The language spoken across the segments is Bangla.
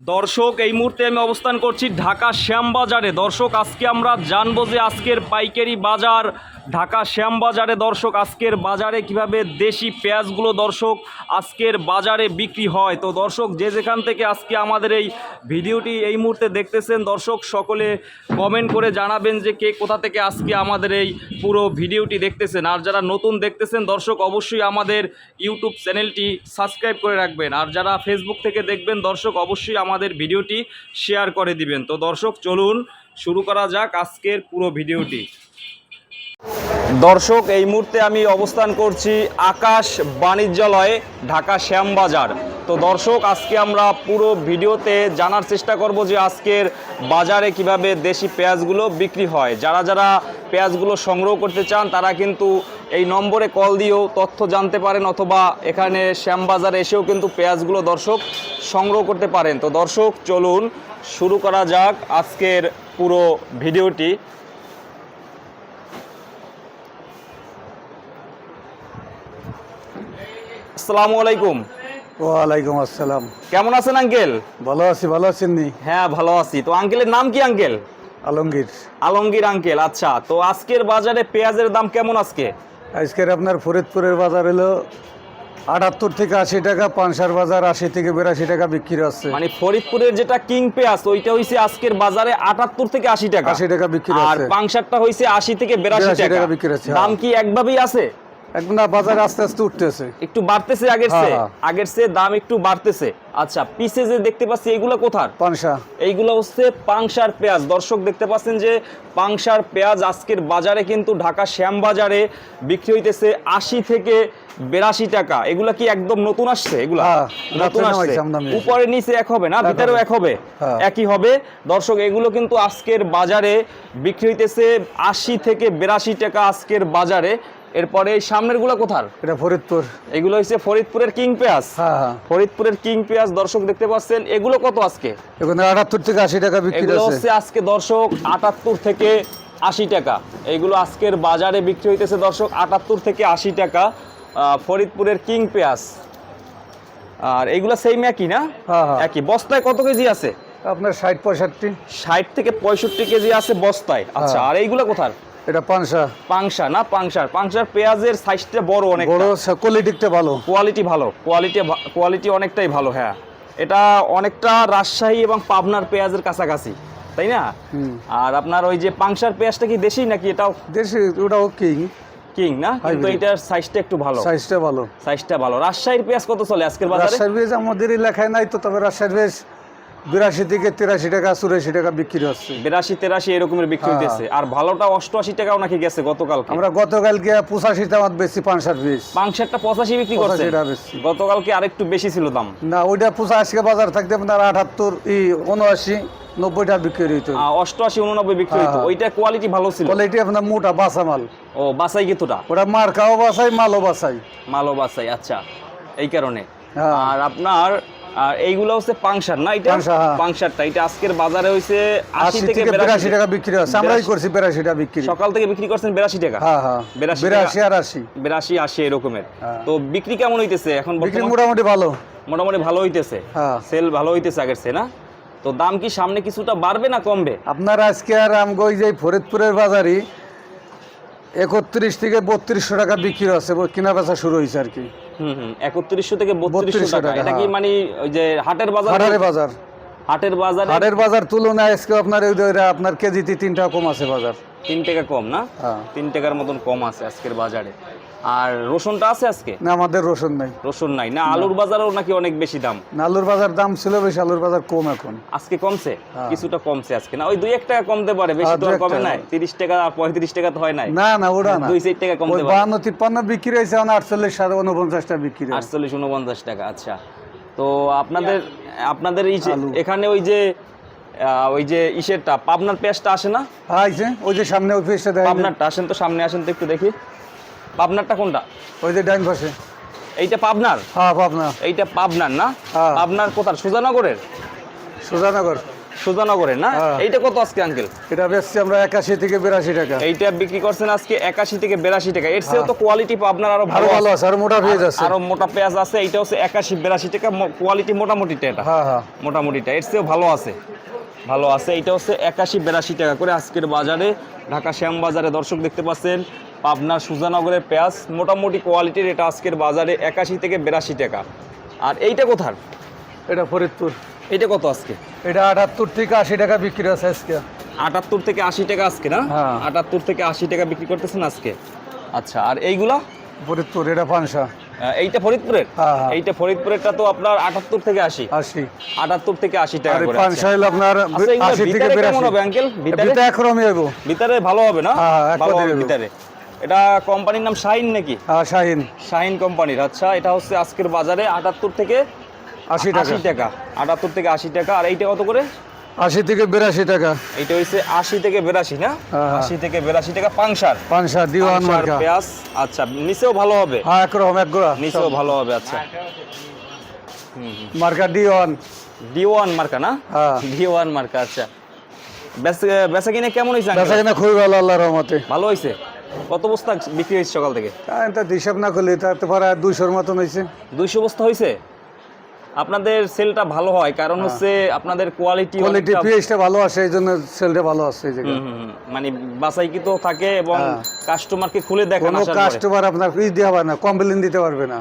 দর্শক, এই মুহূর্তে আমি অবস্থান করছি ঢাকা শ্যামবাজারে। দর্শক, আজকে আমরা জানব যে আজকের পাইকারি বাজার ঢাকা শ্যামবাজারে। দর্শক, আজকের বাজারে কীভাবে দেশি পেঁয়াজগুলো দর্শক আজকের বাজারে বিক্রি হয়? তো দর্শক, যে যেখান থেকে আজকে আমাদের এই ভিডিওটি এই মুহূর্তে দেখতেছেন, দর্শক, সকলে কমেন্ট করে জানাবেন যে কে কোথা থেকে আজকে আমাদের এই পুরো ভিডিওটি দেখতেছেন। আর যারা নতুন দেখতেছেন, দর্শক, অবশ্যই আমাদের ইউটিউব চ্যানেলটি সাবস্ক্রাইব করে রাখবেন। আর যারা ফেসবুক থেকে দেখবেন, দর্শক, অবশ্যই আমাদের ভিডিওটি শেয়ার করে দিবেন। তো দর্শক চলুন শুরু করা যাক আজকের পুরো ভিডিওটি। দর্শক, এই মুহূর্তে আমি অবস্থান করছি আকাশ বাণিজ্যালয়ে, ঢাকা শ্যামবাজার। তো দর্শক, আজকে আমরা পুরো ভিডিওতে জানার চেষ্টা করব যে আজকের বাজারে কীভাবে দেশি পেঁয়াজগুলো বিক্রি হয়। যারা যারা পেঁয়াজগুলো সংগ্রহ করতে চান, তারা কিন্তু এই নম্বরে কল দিয়েও তথ্য জানতে পারেন অথবা এখানে শ্যামবাজারে এসেও কিন্তু পেঁয়াজগুলো দর্শক সংগ্রহ করতে পারেন। তো দর্শক, চলুন, শুরু করা যাক আজকের পুরো ভিডিওটি। আসসালামু আলাইকুম। ওয়ালাইকুম আসসালাম। কেমন আছেন আঙ্কেল? ভালো আছি ভালো আছেন নি? হ্যাঁ ভালো আছি। তো আঙ্কেলের নাম কি আঙ্কেল? আলমগীর। আলমগীর আঙ্কেল আচ্ছা। তো আজকের বাজারে পেঁয়াজের দাম কেমন আজকে? আজকের আপনার ফরিদপুরের বাজার হলো আটাত্তর থেকে আশি টাকা পানসার বাজার আশি থেকে বিরাশি টাকা বিক্রি হচ্ছে। মানে ফরিদপুরের যেটা কিং পেঁয়াজ ওইটা হইছে আজকের বাজারে আটাত্তর থেকে আশি টাকা। আশি টাকা বিক্রি আর পাংশারটা হইছে আশি থেকে বেরাশি টাকা। টাকা বিক্রি হচ্ছে, দাম হ্যাঁ। কি একভাবেই আছে? এখন বাজার আস্তে আস্তে উঠতেছে। একটু বাড়তেছে আগের হ্যাঁ, চেয়ে? হ্যাঁ। আগের চেয়ে দাম একটু বাড়তেছে। আচ্ছা পিসে যে দেখতে পাচ্ছি এগুলো কোথার? পানসা। এইগুলো হচ্ছে পাংশার পেঁয়াজ। দর্শক দেখতে পাচ্ছেন যে পাংশার পেঁয়াজ আজকের বাজারে কিন্তু ঢাকা শ্যামবাজারে বিক্রি হইতেছে আশি থেকে বেরাশি টাকা। এগুলা কি একদম নতুন আসছে? এগুলা হ্যাঁ, নতুন আসছে। উপরে নিচে এক হবে না ভিতরেও এক হবে? হ্যাঁ। একই হবে। দর্শক এগুলো কিন্তু আজকের বাজারে বিক্রি হইতেছে আশি থেকে বেরাশি টাকা আজকের বাজারে। এরপরে এই সামনেরগুলা কোথার? এটা ফরিদপুর। এগুলো হচ্ছে ফরিদপুরের কিং পেঁয়াজ। হ্যাঁ হ্যাঁ। ফরিদপুরের কিং পেঁয়াজ দর্শক দেখতে পাচ্ছেন এগুলো কত আজকে? এখন আটাত্তর থেকে আশি টাকা বিক্রি এগুলো হচ্ছে। আজকে দর্শক আটাত্তর থেকে আশি টাকা। এইগুলো আজকের বাজারে বিক্রি হইতেছে দর্শক আটাত্তর থেকে আশি টাকা ফরিদপুরের কিং পেঁয়াজ। আর এইগুলো সেম একই না? হ্যাঁ, হ্যাঁ। একই। বস্তায় কত কেজি আছে? আপনার ষাট পঁয়ষট্টি। ষাট থেকে পঁয়ষট্টি কেজি আছে বস্তায়। আচ্ছা। আর এইগুলো কোথার? এটা পানসা পাংশা না পাংশার? পাংশার পেঁয়াজের সাইজটা বড় অনেক বড় কোয়ালিটিটা ভালো। কোয়ালিটি ভালো। কোয়ালিটি কোয়ালিটি অনেকটাই ভালো হ্যাঁ। এটা অনেকটা রাজশাহী এবং পাবনার পেঁয়াজের কাছাকাছি তাই না। আর আপনার ওই যে পাংশার পেঁয়াজটা কি দেশি নাকি এটাও? দেশি ওটাও কিং কিং না? কিন্তু। এটার সাইজটা একটু ভালো। সাইজটা ভালো। সাইজটা ভালো। রাজশাহীর পেঁয়াজ কত চলে আজকের বাজারে? রাজশাহীর বেশ আমাদের এলাকায় নাই তো তবে রাজশাহীর বেশ বিরাশি থেকে তিরাশি টাকা চুরাশি টাকা বিক্রি হচ্ছে। বিরাশি তেরাশি এরকমের বিক্রি হ্যাঁ। হইতেছে। আর ভালোটা অষ্টআশি টাকাও নাকি গেছে গতকালকে। আমরা গতকালকে পঁচাশি টাকা বেশি পাঁচশার পিস পাংশারটা পঁচাশি বিক্রি করছে। 85 টাকা বেশি। গতকালকে আরেকটু বেশি ছিল দাম। না ওইটা পঁচাশি বাজার থাকতে আপনার আটাত্তর ই উনআশি নব্বই টাকা বিক্রি হইতো। অষ্টআশি উননব্বই বিক্রি হ্যাঁ, হইতো। হ্যাঁ। ওইটা কোয়ালিটি ভালো ছিল। কোয়ালিটি আপনার মোটা বাসা মাল। ও বাসাই কিছুটা ওটা মার্কাও বাসাই মালও বাসাই মালও বাসাই আচ্ছা। এই কারণে। হ্যাঁ। আর আপনার আর এইগুলো হচ্ছে পাংশার না এটা? হ্যাঁ। পাংশারটা এটা আজকের বাজারে হইছে আশি আশি থেকে থেকে বিরাশি বিরাশি টাকা বিক্রি হচ্ছে। আমরাই করছি বিরাশি টাকা বিক্রি। সকাল থেকে বিক্রি করছেন বিরাশি টাকা? হ্যাঁ হ্যাঁ। বিরাশি বিরাশি আর আশি। বিরাশি আশি এরকমের। হ্যাঁ। তো বিক্রি কেমন হইতেছে এখন বিক্রি মোটামুটি ভালো। মোটামুটি ভালো হইতেছে। হ্যাঁ। সেল ভালো হইতেছে আগের চেয়ে না? তো দাম কি সামনে কিছুটা বাড়বে না কমবে? আপনার আজকে আর আমগো ওই যে ফরিদপুরের বাজারই একত্রিশ থেকে বত্রিশশো টাকা বিক্রি হচ্ছে কিনা বেচা শুরু হয়েছে আর কি। হুম হুম। একত্রিশশো থেকে বত্রিশশো 3200 টাকা। এটা কি হ্যাঁ। মানে ওই যে হাটের বাজার? হাটের বাজার। হাটের বাজার? হাটের বাজার তুলনায় আজকে আপনার যে আপনার কেজিতে তিন টাকা কম আছে বাজার। তিন টাকা কম না? হ্যাঁ। তিন টাকার মতন কম আছে আজকের বাজারে। আর রসুনটা আছে আজকে? না আমাদের রসুন নেই। রসুন নাই। না আলুর বাজারও নাকি অনেক বেশি দাম? না, আলুর বাজার দাম ছিল বেশি আলুর বাজার কম এখন। আজকে কমছে? হ্যাঁ। কিছুটা কমছে আজকে। না ওই দুই এক টাকা কমতে পারে বেশি হ্যাঁ, তো কমে টাকা। নাই। তিরিশ টাকা আর পঁয়ত্রিশ টাকা তো হয় নাই। না না ওটা না। দুই চার টাকা কমতে পারে। বাহান্ন তিপ্পান্ন বিক্রি হয়েছে এখন আটচল্লিশ সাড়ে উনপঞ্চাশটা বিক্রি হয়েছে। আটচল্লিশ উনপঞ্চাশ টাকা আচ্ছা। তো আপনাদের আপনাদের এই যে এখানে ওই যে আহ, ওই যে ইসেরটা পাবনার পেঁয়াজটা আসে না? হ্যাঁ আইছে ওই যে সামনে ওই দেয় পাবনারটা আসেন তো সামনে আসেন তো একটু দেখি। পাবনারটা কোনটা? ওই যে ডাইন পাশে। এইটা পাবনার? হ্যাঁ পাবনা। এইটা পাবনার না? হ্যাঁ। পাবনার কোথার? সুজানগরের? সুজানগর। সুজানগরের না? হ্যাঁ। এইটা কত আজকে আঙ্কেল? এটা বেচছি আমরা একাশি থেকে বিরাশি টাকা। এইটা বিক্রি করছেন আজকে একাশি থেকে বিরাশি টাকা। এর চেয়েও তো কোয়ালিটি আপনার আরও আরও ভালো ভালো আছে। আর মোটা পেঁয়াজ আছে। আরও মোটা পেঁয়াজ আছে এইটা হচ্ছে একাশি বিরাশি টাকা। কোয়ালিটি মোটামুটিটা এটা। হ্যাঁ হ্যাঁ। মোটামুটিটা। এর চেয়েও ভালো আছে। ভালো আছে। এইটা হচ্ছে একাশি বিরাশি টাকা করে আজকের বাজারে। ঢাকা শ্যাম বাজারে দর্শক দেখতে পাচ্ছেন। পাবনার সুজানগরের পেঁয়াজ মোটামুটি কোয়ালিটির এটা আজকের বাজারে একাশি থেকে বিরাশি টাকা। আর এইটা কোথার? এটা ফরিদপুর। এইটা কত আজকে? এটা আটাত্তর থেকে আশি টাকা বিক্রি আছে আজকে। আটাত্তর থেকে আশি টাকা আজকে না? হ্যাঁ। আটাত্তর থেকে আশি টাকা বিক্রি করতেছেন আজকে? আচ্ছা আর এইগুলা? ফরিদপুর এটা পানসা। এইটা ফরিদপুরের? হ্যাঁ, হ্যাঁ। এইটা ফরিদপুরেরটা তো আপনার আটাত্তর থেকে আশি। আশি। আটাত্তর থেকে আশি টাকা করে পানসা হলো আপনার আচ্ছা, আশি থেকে ভিতরে কেমন হবে, uncle? ভিতরে? একরমই হইব ভিতরে ভালো হবে না? ভালো হবে। ভিতরে। এটা কোম্পানির নাম শাহিন নাকি? হ্যাঁ শাহিন শাহিন কোম্পানির। আচ্ছা এটা হচ্ছে আজকের বাজারে আটাত্তর থেকে আশি টাকা আশি টাকা। আটাত্তর থেকে আশি টাকা। আর এইটা কত করে? আশি থেকে বিরাশি টাকা। এইটা হচ্ছে আশি থেকে বেরাশি না? হ্যাঁ। আশি থেকে বেরাশি টাকা পাংসার পানসা দিওয়ান মার্কা। পেঁয়াজ। আচ্ছা নিচেও ভালো হবে? হ্যাঁ একরকম এক গোড়া নিচেও ভালো হবে আচ্ছা। মার্কা দিওয়ান। ডি ওয়ান মার্কা না? হ্যাঁ। ডিওয়ান মার্কা আচ্ছা। বেচা কিনে কেমন হয়েছে বেচা কিনা খুবই ভালো আল্লাহর রহমতে। ভালো হয়েছে কত বস্তা বিক্রি হয়েছে সকাল থেকে? তা হিসাব না করলে তাতে পারে দুইশোর মতন হয়েছে। দুইশো বস্তা হয়েছে? আপনাদের সেলটা ভালো হয় কারণ হচ্ছে আপনাদের কোয়ালিটি কোয়ালিটি পিএইচটা ভালো আসে এই জন্য সেলটা ভালো আসে এই মানে বাসাইকৃত থাকে এবং হ্যাঁ। কাস্টমারকে খুলে দেখে না কাস্টমার আপনার ফ্রিজ দেওয়া না কমপ্লেন দিতে পারবে না।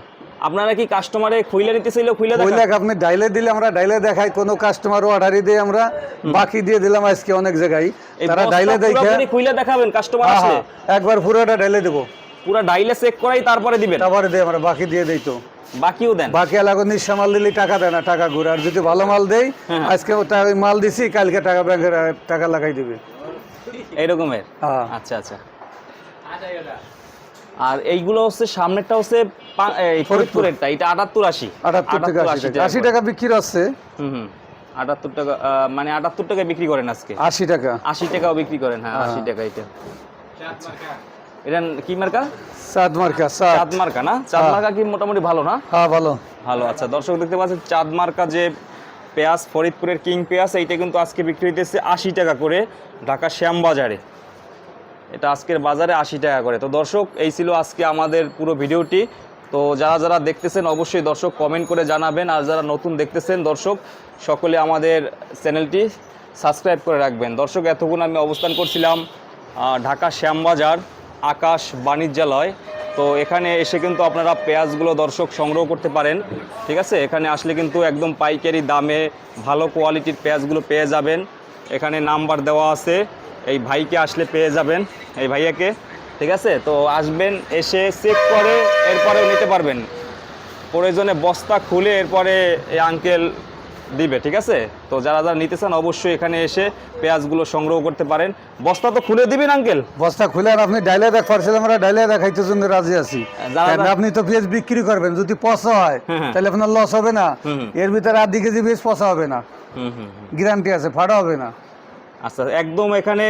আপনারা কি কাস্টমারে খুইলে নিতে চাইলেও খুইলে দেখান? আপনি ডাইলে দিলে আমরা ডাইলে দেখাই কোনো কাস্টমার অর্ডারই দিয়ে আমরা বাকি দিয়ে দিলাম আজকে অনেক জায়গায়। তারা ডাইলে দেখে খুইলে দেখাবেন কাস্টমার হ্যাঁ, আসলে। হ্যাঁ, একবার পুরোটা ডাইলে দেবো। পুরো ডাইলে চেক করাই তারপরে দিবেন। তারপরে দিয়ে আমরা বাকি দিয়ে দেই তো। বাকিও দেন। বাকি এলাকা নিঃস্বা মাল দিলে টাকা দেয় না টাকা ঘুরে। আর যদি ভালো মাল দেই হ্যাঁ। আজকে ওটা মাল দিছি কালকে টাকা ব্যাংকের টাকা লাগাই দিবে। এইরকমের হ্যাঁ। আচ্ছা আচ্ছা। আর এইগুলো হচ্ছে সামনেরটা হচ্ছে ফরিদপুরেরটা এটা আটাত্তর আশি। আটাত্তর থেকে আশি টাকা। বিক্রি আছে হুম হুম। আটাত্তর টাকা মানে আটাত্তর টাকা বিক্রি করেন আজকে। আশি টাকা। আশি টাকাও বিক্রি করেন হ্যাঁ আশি টাকা এটা। এটা কি মার্কা? মার্কা চাঁদ মার্কা না? চাঁদ হ্যাঁ। মার্কা কি মোটামুটি ভালো না? হ্যাঁ ভালো। ভালো আচ্ছা দর্শক দেখতে পাচ্ছেন চাঁদ মার্কা যে পেঁয়াজ ফরিদপুরের কিং পেঁয়াজ এইটা কিন্তু আজকে বিক্রি হইতেছে আশি টাকা করে ঢাকা শ্যামবাজারে। এটা আজকের বাজারে আশি টাকা করে। তো দর্শক এই ছিল আজকে আমাদের পুরো ভিডিওটি। তো যারা যারা দেখতেছেন, অবশ্যই দর্শক কমেন্ট করে জানাবেন। আর যারা নতুন দেখতেছেন, দর্শক, সকলে আমাদের চ্যানেলটি সাবস্ক্রাইব করে রাখবেন। দর্শক, এতক্ষণ আমি অবস্থান করছিলাম ঢাকা শ্যামবাজার আকাশ বাণিজ্যালয়। তো এখানে এসে কিন্তু আপনারা পেঁয়াজগুলো দর্শক সংগ্রহ করতে পারেন। ঠিক আছে? এখানে আসলে কিন্তু একদম পাইকারি দামে ভালো কোয়ালিটির পেঁয়াজগুলো পেয়ে যাবেন। এখানে নাম্বার দেওয়া আছে। এই ভাইকে আসলে পেয়ে যাবেন। এই ভাইয়াকে ঠিক আছে? তো আসবেন এসে চেক করে এরপরে নিতে পারবেন। প্রয়োজনে বস্তা খুলে এরপরে এই আঙ্কেল দিবে ঠিক আছে? তো যারা যারা নিতে চান অবশ্যই এখানে এসে পেঁয়াজগুলো সংগ্রহ করতে পারেন। বস্তা তো খুলে দিবেন আঙ্কেল বস্তা খুলে আর আপনি ডাইলে দেখ পারছিলাম আমরা ডাইলে দেখাইতে জন্য রাজি আছি। যারা- আপনি তো পেঁয়াজ বিক্রি করবেন যদি পচা হয় হ্যাঁ, হ্যাঁ। তাহলে আপনার লস হবে না। এর ভিতরে আধ কেজি পেঁয়াজ পচা হবে না। গ্যারান্টি আছে ফাটা হবে না। আচ্ছা একদম এখানে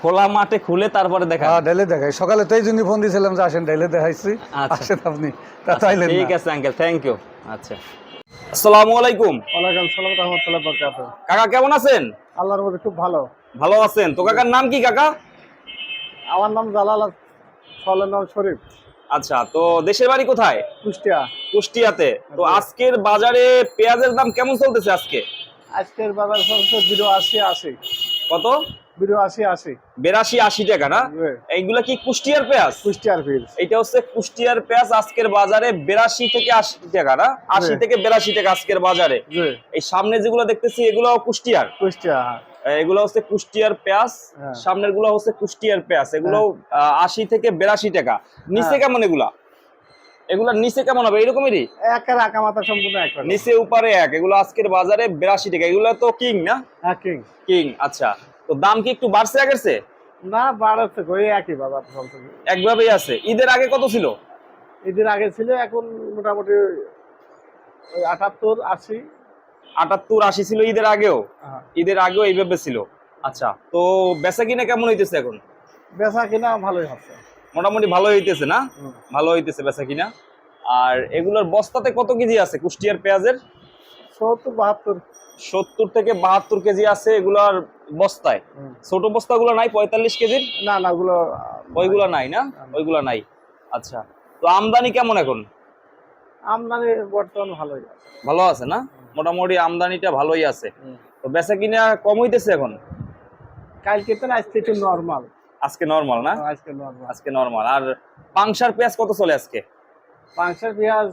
খোলা মাঠে খুলে তারপরে দেখা হ্যাঁ দেখাই। সকালে তো এই জন্য ফোন দিয়েছিলাম যে আসেন দেখাইছি। আচ্ছা। আসেন আপনি। তা তাইলেন ঠিক আছে আঙ্কেল থ্যাংক ইউ আচ্ছা। আসসালামু আলাইকুম। ওয়ালাইকুম সালাম রহমতুল্লাহ বরকাত কাকা কেমন আছেন? আল্লাহর মধ্যে খুব ভালো। ভালো আছেন। তো কাকার নাম কি কাকা? আমার নাম জালাল সলেনাল শরীফ। আচ্ছা তো দেশের বাড়ি কোথায়? কুষ্টিয়া। কুষ্টিয়াতে। তো আজকের বাজারে পেঁয়াজের দাম কেমন চলতেছে আজকে? আজকের বাজার চলছে বিরো আশি আশি। কত? বিরো আশি আশি। বেরাশি আশি টাকা না? এইগুলা কি কুষ্টিয়ার পেঁয়াজ? কুষ্টিয়ার ফিল এটা হচ্ছে কুষ্টিয়ার পেঁয়াজ আজকের বাজারে বেরাশি থেকে আশি টাকা না? আশি থেকে বেরাশি টাকা আজকের বাজারে। এই সামনে যেগুলো দেখতেছি এগুলো কুষ্টিয়ার। কুষ্টিয়া হ্যাঁ। এগুলো হচ্ছে কুষ্টিয়ার পেঁয়াজ। হ্যাঁ। সামনেরগুলো হচ্ছে কুষ্টিয়ার পেঁয়াজ। এগুলো আশি থেকে বেরাশি টাকা। নিচে হ্যাঁ। কেমন এগুলা? এগুলা নিচে কেমন হবে? এরকমই একের আঁকা মাথা সম্পূর্ণ এক নিচে উপরে এক এগুলো আজকের বাজারে বেরাশি টাকা। এগুলো তো কিং না? হ্যাঁ কিং। কিং আচ্ছা। তো দাম কি একটু বাড়ছে আগের চেয়ে? না বাড়াচ্ছে ওই একই বাজার একভাবেই আছে। ঈদের আগে কত ছিল? ঈদের আগে ছিল এখন মোটামুটি ওই আটাত্তর আশি। আটাত্তর আশি ছিল ঈদের আগেও। হ্যাঁ। ঈদের আগেও এইভাবে ছিল। আচ্ছা তো বেচা কিনা কেমন হইতেছে এখন? বেচা কিনা ভালোই হচ্ছে। মোটামুটি ভালো হইতেছে না? ভালো হইতেছে বেচা কিনা। আর এগুলোর বস্তাতে কত কেজি আছে কুষ্টিয়ার পেঁয়াজের? সত্তর বাহাত্তর। সত্তর থেকে বাহাত্তর কেজি আছে এগুলার বস্তায়। ছোট বস্তাগুলো নাই পঁয়তাল্লিশ কেজির? না না ওগুলো ওইগুলা নাই। না? ওইগুলা নাই। আচ্ছা তো আমদানি কেমন এখন? আমদানি বর্তমান ভালোই আছে। ভালো আছে না? মোটামুটি আমদানিটা ভালোই আছে। তো বেচা কিনা কম হইতেছে এখন? কালকে তো না আজকে একটু নর্মাল আজকে নর্মাল না? আজকে নর্মাল আজকে নর্মাল আর পাংশার পেঁয়াজ কত চলে আজকে? পাঁচশো পেঁয়াজ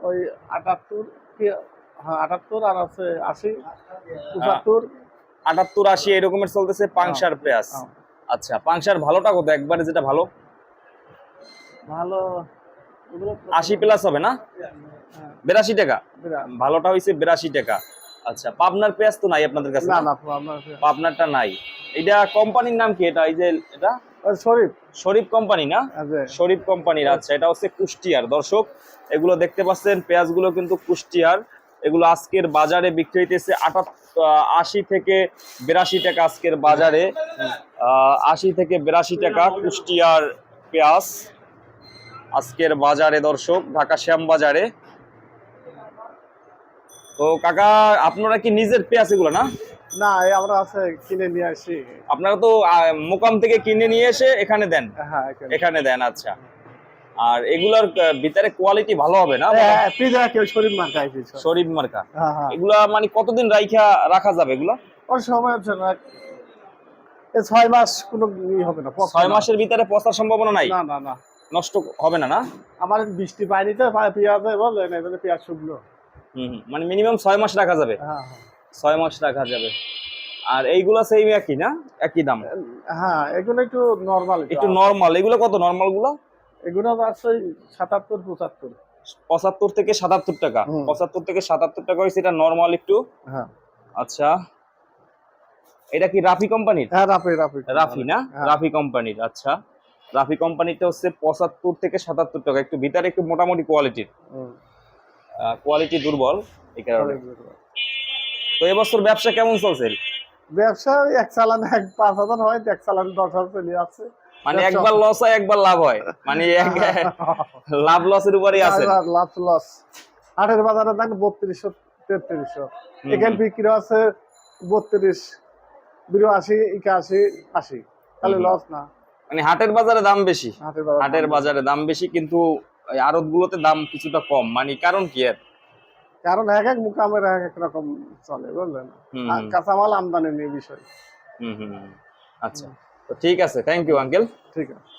ওই আটাত্তর হ্যাঁ আটাত্তর আর আছে আশি পঁচাত্তর। আটাত্তর আশি এরকমের চলতেছে পাংশার পেঁয়াজ। হ্যাঁ। আচ্ছা পাংশার ভালোটা কত? একবারে যেটা ভালো। ভালো। আশি প্লাস হবে না? হ্যাঁ, বিরাশি টাকা। ভালোটা হয়েছে বিরাশি টাকা। আচ্ছা পাবনার পেঁয়াজ তো নাই আপনাদের কাছে? না না? পাবনারটা নাই। এটা কোম্পানির নাম কি এটা? এই যে এটা? শরীফ। শরীফ কোম্পানি না? শরীফ কোম্পানির আচ্ছা এটা হচ্ছে কুষ্টিয়ার। দর্শক এগুলো দেখতে পাচ্ছেন পেঁয়াজগুলো কিন্তু কুষ্টিয়ার। এগুলো আজকের বাজারে বিক্রি হইতেছে আশি থেকে বিরাশি টাকা আজকের বাজারে। আশি থেকে বিরাশি টাকা কুষ্টিয়ার পেঁয়াজ আজকের বাজারে দর্শক ঢাকা শ্যাম বাজারে তো কাকা আপনারা কি নিজের পেঁয়াজ এগুলো না? না আমরা আছে কিনে নিয়ে আসি। আপনারা তো মোকাম থেকে কিনে নিয়ে এসে এখানে দেন? হ্যাঁ এখানে। দেন আচ্ছা। আর এগুলোর ভিতরে কোয়ালিটি ভালো হবে না? হ্যাঁ পিজা কেউ শরীফ মার্কা শরীফ মার্কা? হ্যাঁ এগুলা মানে কতদিন রাইখা রাখা যাবে এগুলো? সময় না। ছয় মাস কোনো হবে না ছয় মাসের ভিতরে পচার সম্ভাবনা নাই? না না না। নষ্ট হবে না না? আমার বৃষ্টি পাইনি তো পেঁয়াজে বলে পেঁয়াজ শুকলো। হুম। মানে মিনিমাম ছয় মাস রাখা যাবে। হ্যাঁ হ্যাঁ। ছয় মাস রাখা যাবে। আর এইগুলা সেম একই না? একই দাম? হ্যাঁ এগুলো একটু নর্মাল একটু নর্মাল এগুলো কত নর্মালগুলো? এগুলো আছে সাতাত্তর পঁচাত্তর। পঁচাত্তর থেকে সাতাত্তর টাকা। পঁচাত্তর থেকে সাতাত্তর টাকা হয়েছে এটা নর্মাল একটু? হ্যাঁ। আচ্ছা। এটা কি রাফি কোম্পানির? হ্যাঁ রাফি রাফি। রাফি না? হ্যাঁ। রাফি কোম্পানির আচ্ছা। রাফি কোম্পানিটা হচ্ছে পঁচাত্তর থেকে সাতাত্তর টাকা। একটু ভিতরে একটু মোটামুটি কোয়ালিটির। কোয়ালিটি দুর্বল এই কারণে। তো এবছর ব্যবসা কেমন চলছে? ব্যবসা এক চালান এক পাঁচ হাজার হয় এক চালান দশ হাজার চলে যাচ্ছে মানে একবার লস হয় একবার লাভ হয়। মানে এক- লাভ লসের উপরেই আছে। লাভ লস হাটের বাজারে দেন বত্রিশশো তেত্রিশশো। এখানে বিক্রি আছে বত্রিশ বিরাশি একাশি আশি। তাহলে লস না। মানে হাটের বাজারে দাম বেশি। হাটের বাজারে দাম বেশি কিন্তু আড়ত গুলোতে দাম কিছুটা কম। মানে কারণ কি এর? কারণ এক এক মুকামের এক এক রকম চলে বুঝলেন? কাঁচামাল আমদানি নিয়ে বিষয়। হুম হুম। আচ্ছা। তো ঠিক আছে থ্যাংক ইউ আঙ্কেল ঠিক আছে।